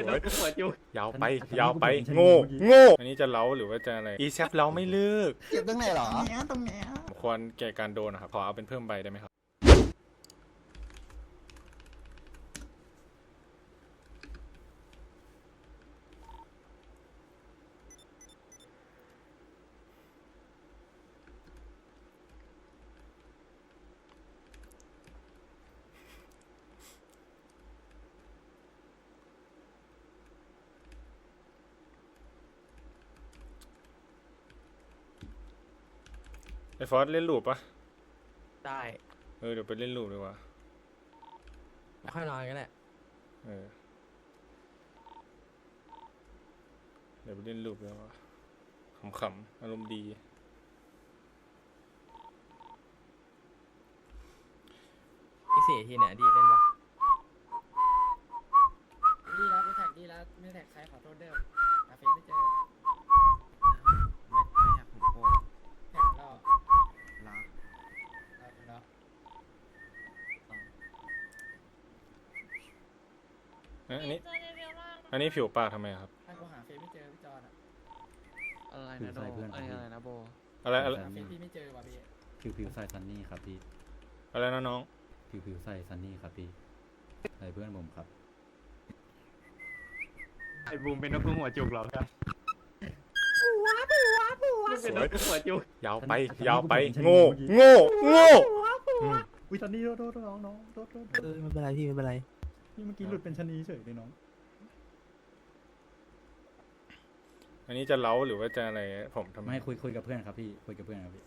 เป็นนกหัวจุกยาวไปอันนี้ยาวไปกูเป็นโง่ชะนีเมื่อกี้โง่อันนี้จะเล้าหรือว่าจะอะไรอีแซฟเล้าไม่เลิกเก็บตรงไหนเหรอเนี้ยตรงเนี้ยผมควรแก่การโดนนะครับขอเอาเป็นเพิ่มใบได้ไหมครับ ไอฟอสเล่นลูปปะได้เออเดี๋ยวไปเล่นลูปดีกว่าแล้วค่อยนอนกันแหละเออเดี๋ยวไปเล่นลูปดีกว่าขำๆอารมณ์ดี อีสี่ทีเนี่ยดีเล่นปะดีแล้วกูแท็กดีแล้วไม่แท็กใครขอโทษเด้อหาเฟซไม่เจอ ไม่ไม่อยากผมโกรธ แท็กแล้ว รัก เอาไปแล้ว เอ้ยอันนี้ อั นนี้ผิวปากทำไมครับ ถ้ากูหาเฟซไม่เจอพี่จอนอะอะไรนะโดเอ้ยอะไรนะโบ อะไรอะไรหาเฟซพี่ไม่เจอว่ะพี่ผิวผิวใส่ซันนี่ครับพี่ อะไรนะน้อง ผิวผิวใส่ซันนี่ครับพี่ใส่เพื่อนผมครับ ไอ้บูมเป็นนกหัวจุกเหรอครับเป็นนกหัวจุกยาวไปอันนี้ยาวไปกูเป็นชะนีโง่เมื่อกี้โง่ โง่อืมอุ้ยซันนี่โทษโทษน้องน้องโทษโทษเออไม่เป็นไรพี่ไม่เป็นไรพี่เมื่อกี้หลุดเป็นชะนีเฉยเลยน้อง อันนี้จะเล้าหรือว่าจะอะไรผมทำไมไม่คุยคุยกับเพื่อนครับพี่คุยกับเพื่อนครับพี่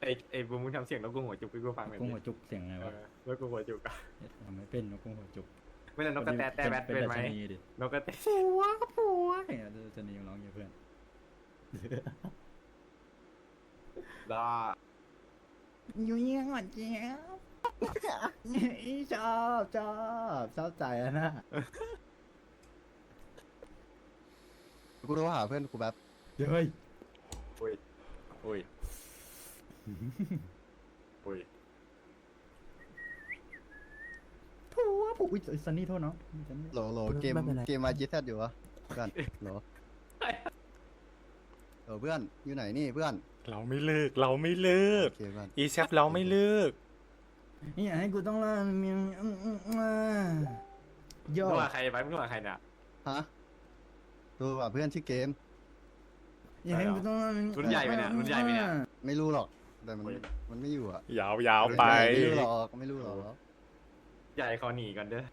ไอ้ไอ้บูมมึงทำเสียงนกหัวจุกให้กูฟังหน่อยกุ้งดิหัวจุกเสียงไงเอวะอนกหัวจุกอะทำไมเป็นนกกุ้งหัวจุกไม่ใช่นกกระแตแต่แบทเป็นไหมชะนีดินกกระแตผัวก็ผัวเนี่ยชะนีร้องอย่างเพื่อนบ้าอยู่เงี้ยก่อนเจี๊ยบชอบชอบชอบใจอะนะ กูโทรหาเพื่อนกูแบบเดี๋ยวเฮ้ยอุ้ยอุ้ยอุ้ยผัวผัวอุ้ยซันนี่โทษเนาะซันนี่ โหลโหลเกมเกมมาจีแซดอยู่วะเพื่อนโหลโหลเพื่อนอยู่ไหนนี่เพื่อนเราไม่เลิก เราไม่เลิกโอเคเพื่อนอีแซฟเราไม่เลิก นี่อยากให้กูต้องล่าเมียงอืมอืมอ่าโยมึงว่าใครไปมึงว่าใครเนี่ยฮะ ดูว่าเพื่อนชื่อเกม อยากให้กูต้องล่ารุ่นใหญ่ไหมเนี่ยรุ่นใหญ่ไหมเนี่ย ไม่รู้หรอก แต่มันมันไม่อยู่อะยาวยาวไป ไม่รู้หรอกไม่รู้หรอกใหญ่คอหนีกันเด้อ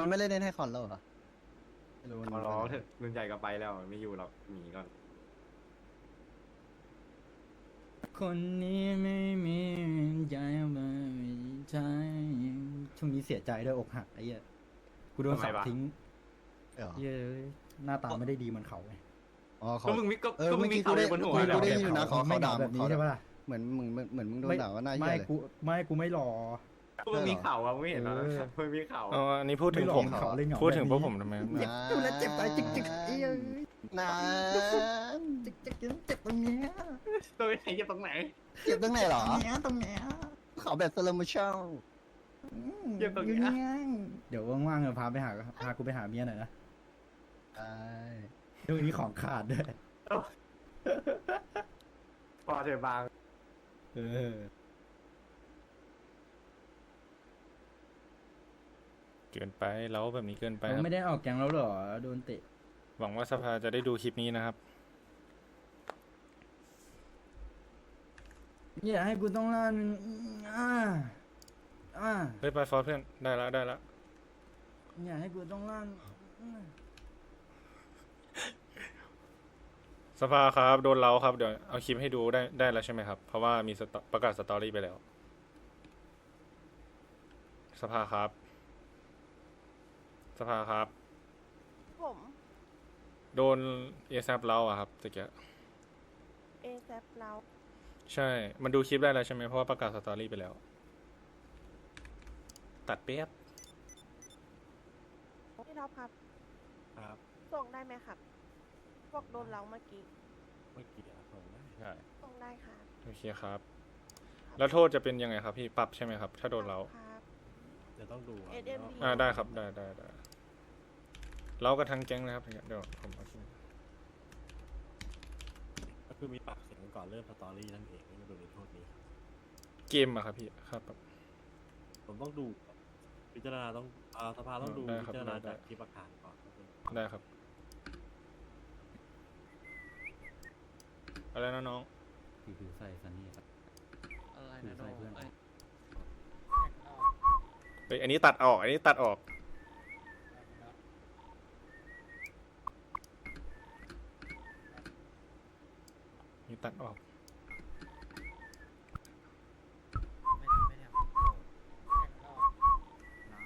มันไม่เล่นให้คอนแล้วเหรอไม่รู้มันเอาล้อเถอะรุ่นใหญ่ก็ไปแล้วไม่อยู่หรอกหนีก่อนคนนี้ไม่มีใจไม่มีใจช่วงนี้เสียใจด้วยอกหักไอ้เหี้ยกูโดนสาวทิ้ง เหรอเหี้ยหน้าตาไม่ได้ดีเหมือนเขาไงอ๋อเขาก็มึงมีก็เออก็มึงมีเมื่อกี้เขากูได้อยู่บนหัวกูแล้วได้ยินนะขอไม่เขาด่าแบบนี้เขาใช่ปะล่ะเหมือนมึงเหมือนเหมือนมึงโดนด่าว่าหน้าเหี้ไม่ยเลย กูไม่กูไม่หล่อ ก็มึงมีเข่าอะมึงเห็นเหรอเออ มึงมีเข่าเอาอันนี้พูดถึงไม่หลผอกมเขาเลยเหงา พูดถึงแบบพวกนี้ผมทำไมนะดูแลเจ็บใจจิกจิกเอ้ยนะจิกจิกจิกเจ็บตรงเนี้ยตัวไหนจะตรงไหนเจ็บตรงไหนเหรอเนี้ยตรงเนี้ยเขาแบบสโลโมชั่นอืมเจ็บตรงอยู่เนี้ยเนี้ย เดี๋ยวว่างๆเออพาไปหาพากูไปหาเมียหน่อยนะ ใช่เดี๋ยววันนี้ของขาดด้วยพอเธอบาง เออเกินไปเล้าแบบนี้เกินไปคเรารับไม่ได้ออกแกงแล้วเหรอ โดนเตะ หวังว่าสภาจะได้ดูคลิปนี้นะครับ อย่าให้กูต้องล่ามันอ่าอ่าเฮ้ยไปฟอสเพื่อนได้ละได้ละอย่าให้กูต้องล่าอืม สภาครับ โดนเล้าครับ เดี๋ยวเอาคลิปให้ดูได้ได้แล้วใช่ไหมครับ เพราะว่ามีสตอประกาศสตอรี่ไปแล้ว สภาครับ สภาครับ ผมโดนเอซับเล้าอะครับตะเกียเอแซปเราใช่ มันดูคลิปได้แล้วใช่ไหมเพราะว่าประกาศสตอรี่ไปแล้ว ตัดเป๊ยบพี่ท็อปครับ ครับ ส่งได้ไหมครับ บอกโดนเราเมื่อกี้เมื่อกี้ส่งได้ใช่ส่งได้ค่ะโอเคครับ แล้วโทษจะเป็นยังไงครับพี่ปรับใช่ไหมครับ ถ้าโดนเราครับ เดี๋ยวต้องดูก่อน SMD อ่าได้ครับได้ได้ได้เราก็ทั้งแก๊งเลยครับเดี๋ยวผมเอาคิดก็คือมีปากเสียงกันก่อนเริ่มสตอรี่นั่นเองไม่โดนโทษนี้ครับเกมอะครับพี่ครับ ผมต้องดู พิจารณาต้องอ่าสภาต้องดูได้พิครับจารณาได้ จากคลิปประกาศก่อนครับได้ครับ อะไรนะน้องผิวผิวใส่ซันนี่ครับ อะไรผิวนะใส่เพื่อน เอ้ยเฮ้ยอันนี้ตัดออก อันนี้ตัดออก นี่ตัดออก ไม่ไม่ได้เอาแข่งออกนะ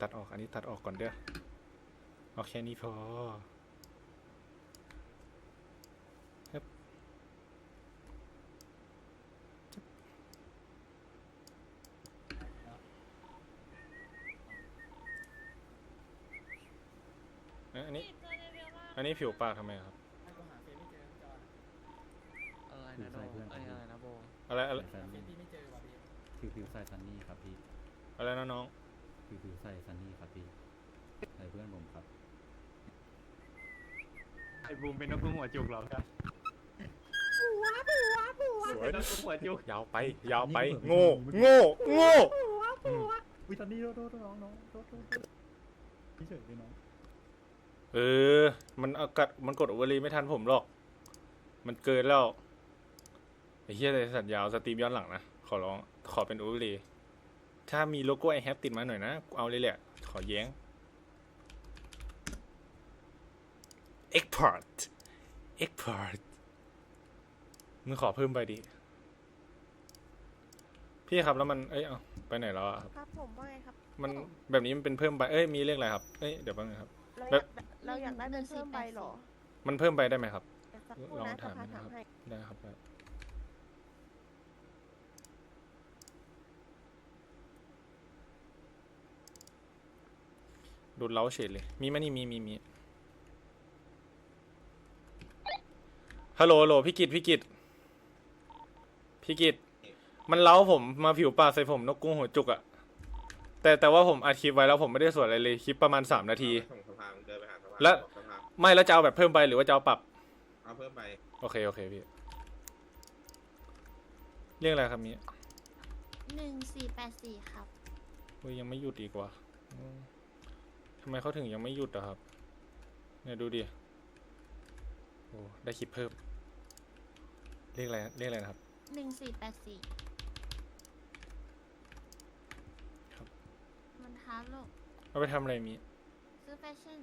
ตัดออก อันนี้ตัดออกก่อนเด้อเอาแค่นี้พอครับเอ้ยอันนี้ อั นนี้ผิวปากทำไมครับ ให้กูหาเฟซไม่เจอจอนอะไรนะโดอะไรนะโบ อะไรอะไรใส่ซันเฟซนี่พี่ไม่เจอว่ะพี่ผิวผิวใส่ซันนี่ครับพี่อะไรนะน้อง ผิวผิวใส่ซันนี่ครับพี่ใส่เพื่อนผมครับ ไอ้บูมเป็นนกกุ้งหัวจุกเหรอครับสวย เป็นนกกุ้งหัวจุกยาวไป ยาวไป โง่ โง่ โง่อืมวิซันนี่โดโดน้องน้องโดโดพี่เฉยเลยน้อง เออ มันอากาศมันกดโอเวอร์ลีไม่ทันผมหรอก มันเกินแล้วไอ้เหี้ยเลยสัญญาเอาสตรีมย้อนหลังนะ ขอร้อง ขอเป็นโอเวอร์ลีถ้ามีโลโก้ไอแฮปติดมาหน่อยนะกูเอาเลยแหละ ขอแย้ง export export มึงขอเพิ่มไปดิ พี่ครับแล้วมัน เอ้ยเอาไปไหนแล้วอะครับ ครับผมว่าไงครับมันแบบนี้มันเป็นเพิ่มใบเอ้ย มีเลขอะไรครับ เอ้ย เดี๋ยวแป๊บนึงครับเราอยากได้ เราอยากได้เป็นเพิ่มใบเหรอมันเพิ่มไปได้ไหมครับ เดี๋ยวสักครู่ลองนะสถามภานะคถารัมบ ให้ ได้ครับได้ดูดเล้าเฉยเลย มีไหมนี่มีมีมีฮัลโหลฮัลโหลพี่กิตพี่กิตพี่กิตมันเล้าผมมาผิวปากใส่ผมนกกุ้งหัวจุกอะแต่แต่ว่าผมอัดคลิปไว้แล้วผมไม่ได้สวดอะไรเลยคลิปประมาณสามนาที ส่ง แล้วบอกสภาไม่แล้วจะเอาแบบเพิ่มไปหรือว่าจะเอาปรับเอาเพิ่มไป โอเคโอเคพี่เรียกอะไรครับนี้หนึ่งสี่แปดสี่ครับ อุ้ยยังไม่หยุดอีกว่ะอืมทำไมเขาถึงยังไม่หยุดอะครับ เนี่ยดูดิโอ้ได้คลิปเพิ่ม เรียกอะไรเรียกอะไรนะครับหนึ่งสี่แปดสี่ครับ มันท้าโลกเอาไปทำอะไรมีซื้อแฟชั่น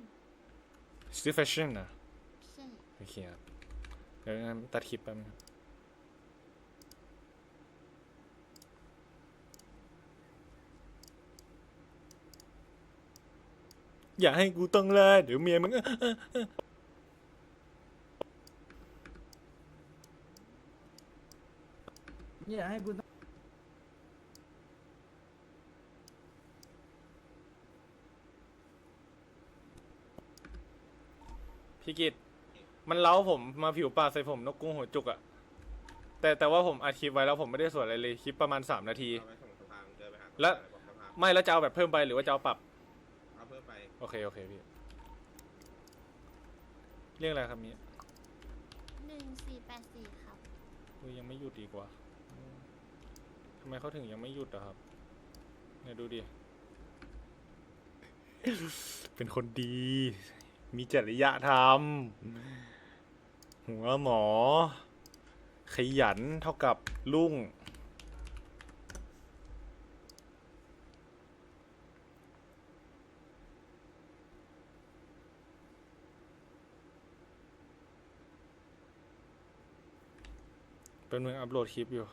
ซื้อแฟชั่นนะใช่โอเคครับเดี๋ยวงั้นตัดคลิปแป๊บนึงครับอย่าให้กูต้องลาเดี๋ยวเมียมึงเนี่ยให้กูต้อง พี่กิตมันเล้าผมมาผิวปากใส่ผมนกกุ้งหัวจุกอะแต่แต่ว่าผมอัดคลิปไว้แล้วผมไม่ได้สวดอะไรเลยคลิปประมาณสามนาที เอาไปส่งสภาเดินไปหาสภาแล้ว บอกสภาไม่แล้วจะเอาแบบเพิ่มไปหรือว่าจะเอาปรับ เอาเพิ่มไปโอเคโอเคพี่เรียกอะไรครับนี้หนึ่งสี่แปดสี่ครับ อุ้ยยังไม่หยุดอีกว่ะอืมทำไมเขาถึงยังไม่หยุดอะครับเนี่ยดูดิ เป็นคนดี มีจริยธรรม หัวหมอ ขยันเท่ากับลุ่ง เป็นเมืองอัพโหลดคลิปอยู่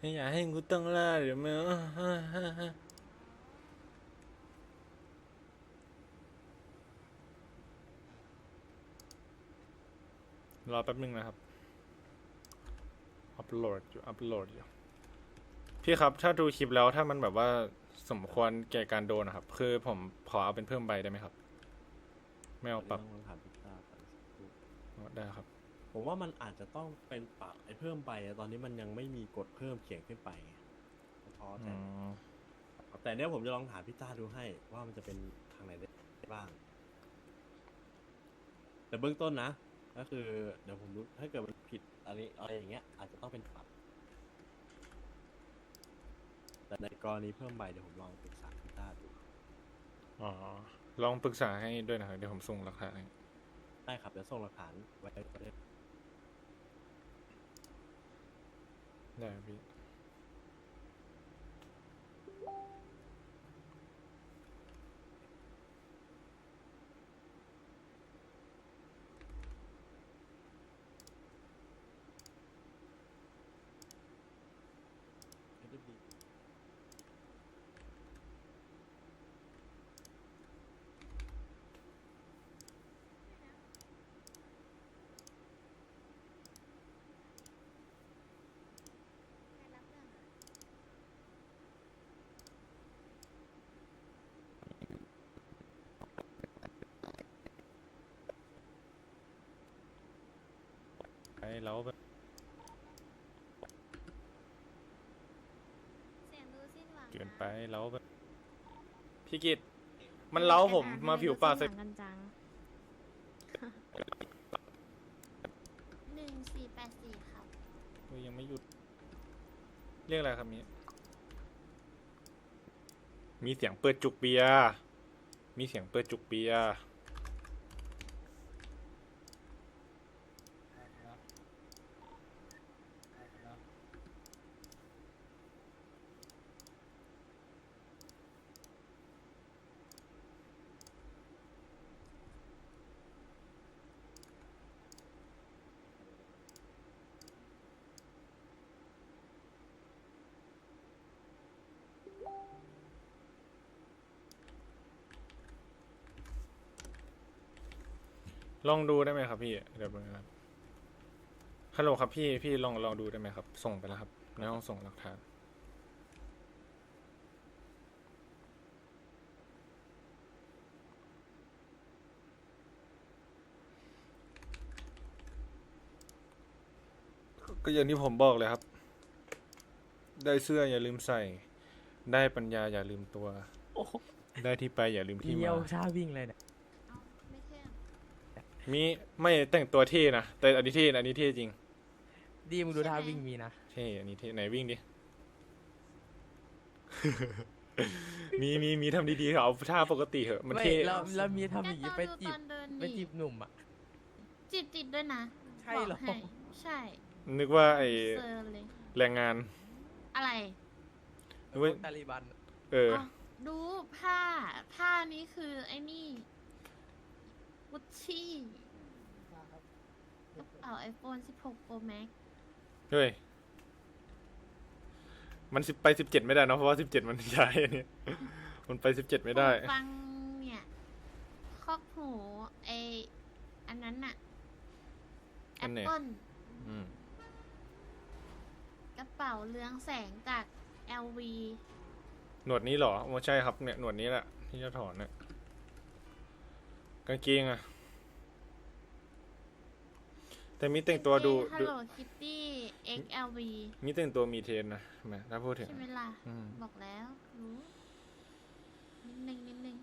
อย่าให้กูต้องล่าเดี๋ยวมึงรอแป๊บนึงนะครับ อัพโหลดอยู่ อัพโหลดอยู่ พี่ครับ ถ้าดูคลิปแล้วถ้ามันแบบว่าสมควรแก่การโดนนะครับ คือผมขอเอาเป็นเพิ่มใบได้ไหมครับ ไม่เอาปรับได้ครับ ผมว่ามันอาจจะต้องเป็นปรับไอ้เพิ่มไปอะตอนนี้มันยังไม่มีกฎเพิ่มเขียนขึ้นไปไงท้ออืแต่มแต่เนี้ยผมจะลองถามพี่ต้าดูให้ ว่ามันจะเป็นทางไหนได้บ้าง แต่เบื้องต้นนะ ก็คือ เดี๋ยวผมรู้ถ้าเกิดมันผิดอะไรอะไรอย่างเงี้ย อาจจะต้องเป็นปรับ แต่ในกรณีเพิ่มใบเดี๋ยวผมลองปรึกษาพี่ต้าดู อ๋อ ลองปรึกษาให้ด้วยนะครับ เดี๋ยวผมส่งหลักฐานให้ ได้ครับเดี๋ยวส่งหลักฐานไว้ก็ได้ไแล้วไปเสียงดูสิ้นหวังเกินนะไปแล้วไปพี่กิตมันเล้าผมมาผิวปากใส่ใส่กันจังหนึ่งสี่แปดสี่ครับเฮ้ยยังไม่หยุด เรียกอะไรครับนี้มีเสียงเปิดจุกเบียร์มีเสียงเปิดจุกเบียร์ ลองดูได้ไหมครับพี่ เดี๋ยวแป๊บนะครับฮัลโหลครับพี่พี่ลองลองดูได้ไหมครับ ส่งไปแล้วครับ ในห้องส่งหลักฐานก็อย่างที่ผมบอกเลยครับ ได้เสื้ออย่าลืมใส่ ได้ปัญญาอย่าลืมตัว ได้ที่ไปอย่าลืมที่เยี่ยวมาท่าวิ่งเลยเนี่ยเอาไม่เท่ มีไม่แต่งตัวเท่นะแต่อันนี้เท่นะอันนี้เท่จริง ดีมึงดูท่าวิ่งมีนะเท่อันนี้เท่ไหนวิ่งดิ มีมีมีทำดีๆเถอะเอาท่าปกติเหอะมันไม่เท่แล้วแล้วมีทำอย่างก็งี้ตไปอนดูจีตบอนเดินไปนี่จีบหนุ่มอะจีบติดด้วยนะใช่เหรอบอกใช่นึกว่าไอเซอร์เลย แรงงาน อะไรนึกว่าตาลีบัน เออาวดูผ้าผ้านี้คือไอ้นี่ กุชชี่กระเป๋าไอโฟน16 Pro Max เฮ้ย มันสิบไปสิบเจ็ดไม่ได้เนอะเพราะว่าสิบเจ็ดมันย้ายอันนี้ มันไปสิบเจ็ดไม่ได้ หูฟังเนี่ยครอบหูไออันนั้นน่ะอันไหน Apple อืมกระเป๋าเรืองแสงจาก LV หนวดนี้เหรอไม่ใช่ครับเนี่ยหนวดนี้แหละที่จะถอนเนี่ย กางเกงอะแต่มีแต่งตัวดูฮัลดู โหลคิตตี้ XLV มีแต่งตัวมีเทรนนะแหมถ้าพูดถึง ใช่ไหมล่ะ อืม บอกแล้วรู้นิดนึงนิดนึง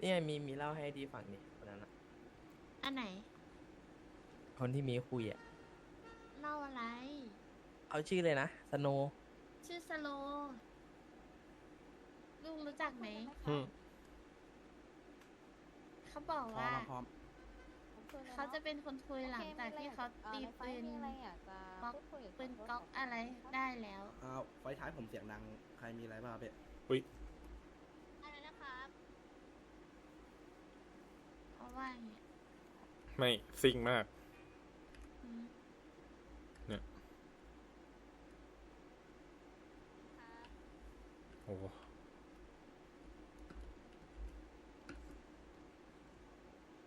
นี่ไงมีมีเล่าให้ดีฟังดิคนนั้นอะอันไหนคนที่มีคุยอะเล่าอะไร เอาชื่อเลยนะสโนชื่อสโลลูก รู้จักไหม อืมเขาบอกว่าเขาจะเป็นคนคุยหลังจากที่เขาตีปืนก๊อกปืนก๊อกอะไรได้แล้วอ่าไฟท้ายผมเสียงดัง ใครมีอะไรบ้างครับพี่อุ้ยอะไรนะครับเขาว่าอย่างเงี้ยไม่ซิ่งมาก อืมโอ้โห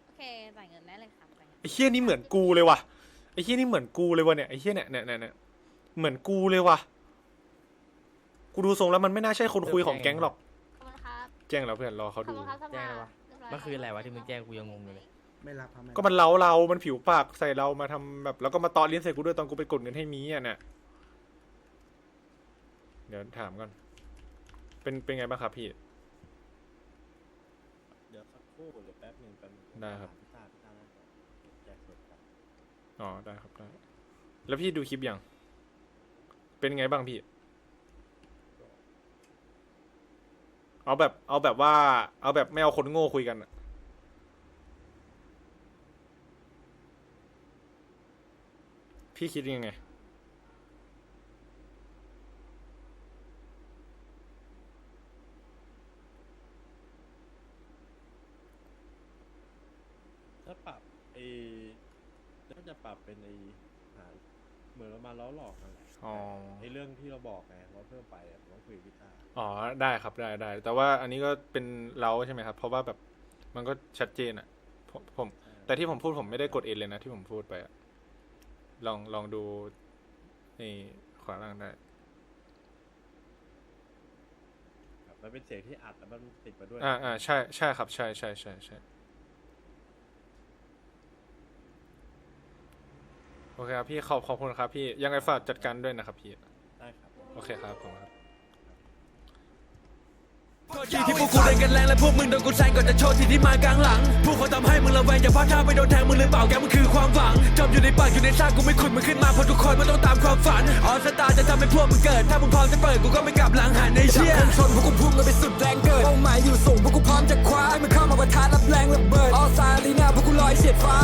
โอเค จ่ายเงินได้เลยครับจ่ายเงินไอ้เฮี้ยนี่เหมือนกูเลยว่ะไอ้เฮี้ยนี่เหมือนกูเลยว่ะเนี่ยไอ้เฮี้ยเนี่ยเนี่ยเนี่ยเนี่ยเหมือนกูเลยว่ะกูดูทรงแล้วมันไม่น่าใช่คนคุยของแก๊งหรอกขอบคุณครับ แจ้งแล้วเพื่อนรอเขาขอบดู คุณครับสแจ้งภาเลยวะเรียบร้อยมันคืออะไรวะที่มึงแจ้งกูยังงงอยู่เลย ไม่รับครับไม่รับก็มันเล้าเรา มันผิวปากใส่เรามาทำแบบ แล้วก็มาตอลิ้นใส่กูด้วยตอนกูไปกดเงินให้มีอะเนี่ยเดี๋ยวถามก่อนเป็นเป็นไงบ้างครับพี่เดี๋ยวสัก ครู่เดี๋ยวแป๊บหนึงแป๊บหนึงได้ครับพี่ตาพี่ตาน่าจะแจกสดครับอ๋อได้ครับได้แล้วพี่ดูคลิปยังเป็นไงบ้างพี่ เอาแบบ เอาแบบว่า เอาแบบไม่เอาคนโง่คุยกันอะพี่คิดยังไง ถ้า ปรับไอ้น่าจะปรับเป็นไอ้หาเหมือนเรามาล้อหลอกนั่นแหละอ๋อ ไอ้เรื่องที่เราบอกไงว่าเพิ่มไปอะผมต้องคุยกับพี่ตาอ๋อได้ครับได้ได้แต่ว่าอันนี้ก็เป็นเราใช่ไหมครับ เพราะว่าแบบมันก็ชัดเจนอะผมผม แต่ที่ผมพูดผมไม่ได้กดเองเลยนะที่ผมพูดไปอะลองลองดูนี่ขวาล่างได้ ครับมันเป็นเสียงที่อัดแล้วมันติดมาด้วย อ่าอ่าใช่ใช่ครับ ใช่ใช่ใช่ใช่ โอเคครับพี่ขอบขอบคุณครับพี่ยังไงฝากจัดการด้วยนะครับพี่ได้ครับโอเคครับผมครับที่ที่พวกกูเล่นกันแรงและพวกมึงโดนกูแซงก่อนจะโชว์ที่ที่มากลางหลัง พวกเขาทำให้มึงระแวงอย่าพลาดท่าไปโดนแทงมึงหรือเปล่าแกมันคือความหวังจมอยู่ในปากอยู่ในซากกูไม่ขุดมึงขึ้นมาเพราะทุกคนมันต้องตามความฝันออสตาจะทำให้พวกมึงเกิด ถ้ามึงพร้อมจะเปิดกูก็ไม่กลับหลังหันในเชี่ยชนพวกกูพุ่งกันไปสุดแรงเกิดเป้าหมายอยู่สูงพวกกูพร้อมจะคว้าให้มันเข้ามาประทะรับแรงระเบิดออสตาลีนาพวกกูลอยเฉียดฟ้า